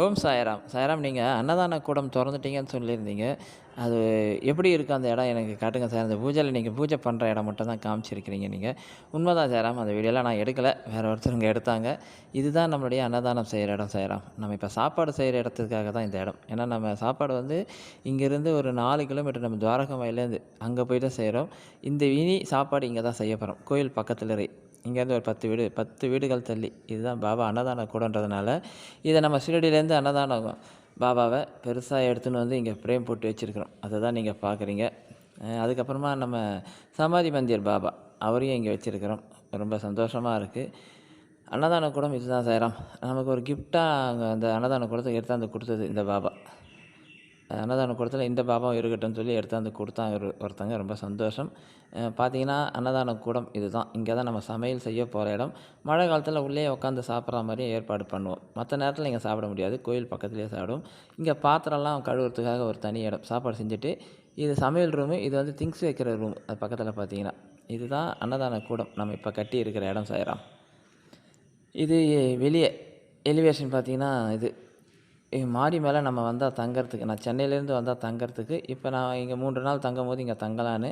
ஓம் சாய்ராம். சாய்ராம் நீங்கள் அன்னதான கூடம் திறந்துட்டீங்கன்னு சொல்லியிருந்தீங்க. அது எப்படி இருக்குது அந்த இடம்? எனக்கு காட்டுங்க சார். அந்த பூஜையில் நீங்கள் பூஜை பண்ணுற இடம் மட்டும் தான் காமிச்சிருக்கிறீங்க நீங்கள் உண்மைதான் சேராம் அந்த வீடியோலாம் நான் எடுக்கலை. வேறு ஒருத்தருங்க எடுத்தாங்க. இதுதான் நம்மளுடைய அன்னதானம் செய்கிற இடம் சாய்ராம். நம்ம இப்போ சாப்பாடு செய்கிற இடத்துக்காக தான் இந்த இடம். ஏன்னா நம்ம சாப்பாடு வந்து இங்கேருந்து ஒரு நாலு கிலோமீட்டர் நம்ம துவாரகமாயிலேருந்து அங்கே போய் தான் செய்கிறோம் இந்த இனி சாப்பாடு இங்கே தான் செய்ய போகிறோம் கோயில் பக்கத்தில் இங்கேருந்து ஒரு பத்து வீடு பத்து வீடுகள் தள்ளி. இதுதான் பாபா அன்னதான கூடன்றதுனால இதை நம்ம ஷிரடியிலேருந்து அன்னதானம் பாபாவை பெருசாக எடுத்துன்னு வந்து இங்கே ஃப்ரேம் போட்டு வச்சுருக்கிறோம். அதை தான் நீங்கள் பார்க்குறீங்க. அதுக்கப்புறமா நம்ம சமாதி மந்திர் பாபா அவரையும் இங்கே வச்சுருக்கிறோம். ரொம்ப சந்தோஷமாக இருக்குது. அன்னதான கூடம் இதுதான் செய்கிறோம் நமக்கு ஒரு கிஃப்டாக அங்கே அந்த அன்னதான கூடத்தை எடுத்தாந்து கொடுத்தது இந்த பாபா. அன்னதான கூடத்தில் இந்த பாபாவும் இருக்கட்டும்னு சொல்லி எடுத்தாந்து கொடுத்தா ஒரு ஒருத்தங்க ரொம்ப சந்தோஷம். பார்த்தீங்கன்னா அன்னதான கூடம் இதுதான். இங்கே தான் நம்ம சமையல் செய்ய போகிற இடம். மழை காலத்தில் உள்ளே உட்காந்து சாப்பிட்ற மாதிரியும் ஏற்பாடு பண்ணுவோம். மற்ற நேரத்தில் இங்கே சாப்பிட முடியாது. கோயில் பக்கத்துலேயே சாப்பிடுவோம். இங்கே பாத்திரம்லாம் கழுவுறதுக்காக ஒரு தனி இடம். சாப்பாடு செஞ்சுட்டு இது சமையல் ரூமு இது வந்து திங்ஸ் வைக்கிற ரூம் அது பக்கத்தில் பார்த்தீங்கன்னா இதுதான் அன்னதான கூடம். நம்ம இப்போ கட்டி இருக்கிற இடம் சாயிரம். இது வெளியே எலிவேஷன் பார்த்தீங்கன்னா இது. மாடி மேலே நம்ம வந்தால் தங்கறதுக்கு நான் சென்னையிலேருந்து வந்தால் தங்கிறதுக்கு இப்போ நான் இங்கே மூன்று நாள் தங்கும் போது இங்கே தங்கலான்னு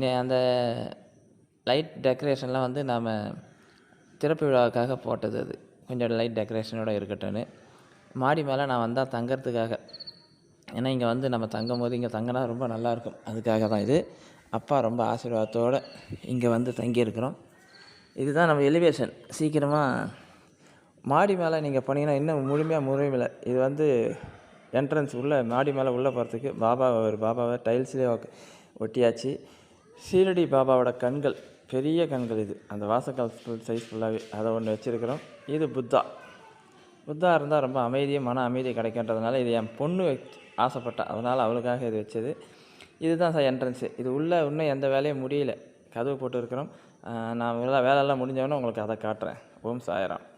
நீ அந்த லைட் டெக்கரேஷன்லாம் வந்து நாம் திறப்பு விழாவுக்காக போட்டது அது. கொஞ்சம் லைட் டெக்கரேஷனோட இருக்கட்டும்னு. மாடி மேலே நான் வந்தால் தங்கிறதுக்காக. ஏன்னா இங்கே வந்து நம்ம தங்கும் போது இங்கே தங்கினா ரொம்ப நல்லாயிருக்கும் அதுக்காக தான் இது. அப்பா ரொம்ப ஆசீர்வாதத்தோடு இங்கே வந்து தங்கியிருக்கிறோம். இதுதான் நம்ம எலிவேஷன் சீக்கிரமாக மாடி மேலே நீங்கள் போனீங்கன்னா இன்னும் முழுமையாக முழுமையில். இது வந்து என்ட்ரன்ஸ் உள்ளே மாடி மேலே உள்ளே போகிறதுக்கு பாபா ஒரு பாபாவை டைல்ஸ்லேயே ஒட்டியாச்சு. சீரடி பாபாவோட கண்கள் பெரிய கண்கள் இது. அந்த வாசக்கால் ஃபுல் சைஸ் ஃபுல்லாகவே அதை ஒன்று வச்சுருக்கிறோம். இது புத்தா. புத்தா இருந்தால் ரொம்ப அமைதியும் மன அமைதி கிடைக்கின்றதுனால இது என் பொண்ணு வச்- ஆசைப்பட்டா. அதனால் அவளுக்காக இது வச்சது. இதுதான் சார் என்ட்ரன்ஸு இது உள்ளே இன்னும் எந்த வேலையும் முடியல. கதவு போட்டு இருக்கிறோம் நான் வேலை வேலையெல்லாம் முடிஞ்சவொடனே உங்களுக்கு அதை காட்டுறேன். ஓம் சாயராம்.